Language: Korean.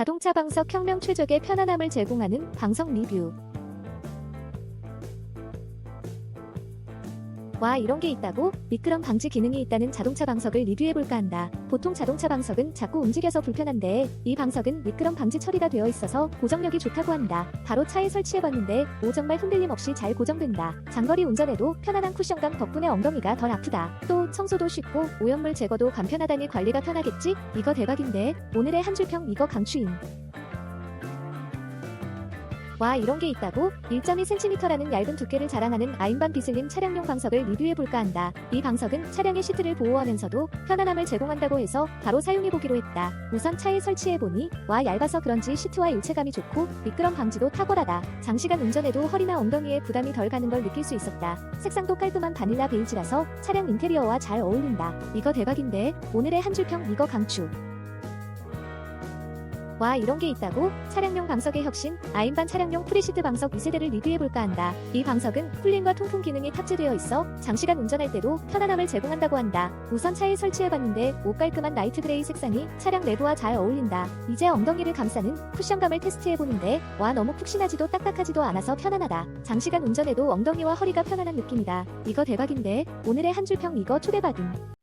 자동차 방석 혁명 최적의 편안함을 제공하는 방석 리뷰. 와 이런 게 있다고? 미끄럼 방지 기능이 있다는 자동차 방석을 리뷰해볼까 한다. 보통 자동차 방석은 자꾸 움직여서 불편한데 이 방석은 미끄럼 방지 처리가 되어 있어서 고정력이 좋다고 한다. 바로 차에 설치해봤는데 오 정말 흔들림 없이 잘 고정된다. 장거리 운전에도 편안한 쿠션감 덕분에 엉덩이가 덜 아프다. 또 청소도 쉽고 오염물 제거도 간편하다니 관리가 편하겠지? 이거 대박인데 오늘의 한 줄 평 이거 강추임. 와 이런 게 있다고? 1.2cm라는 얇은 두께를 자랑하는 아인반 비슬림 차량용 방석을 리뷰해볼까 한다. 이 방석은 차량의 시트를 보호하면서도 편안함을 제공한다고 해서 바로 사용해보기로 했다. 우선 차에 설치해보니 와 얇아서 그런지 시트와 일체감이 좋고 미끄럼 방지도 탁월하다. 장시간 운전해도 허리나 엉덩이에 부담이 덜 가는 걸 느낄 수 있었다. 색상도 깔끔한 바닐라 베이지라서 차량 인테리어와 잘 어울린다. 이거 대박인데 오늘의 한 줄 평 이거 강추. 와 이런 게 있다고? 차량용 방석의 혁신 아인반 차량용 프리시트 방석 2세대를 리뷰해볼까 한다. 이 방석은 쿨링과 통풍 기능이 탑재되어 있어 장시간 운전할 때도 편안함을 제공한다고 한다. 우선 차에 설치해봤는데 오 깔끔한 나이트 그레이 색상이 차량 내부와 잘 어울린다. 이제 엉덩이를 감싸는 쿠션감을 테스트해보는데 와 너무 푹신하지도 딱딱하지도 않아서 편안하다. 장시간 운전해도 엉덩이와 허리가 편안한 느낌이다. 이거 대박인데 오늘의 한 줄 평 이거 초대박임.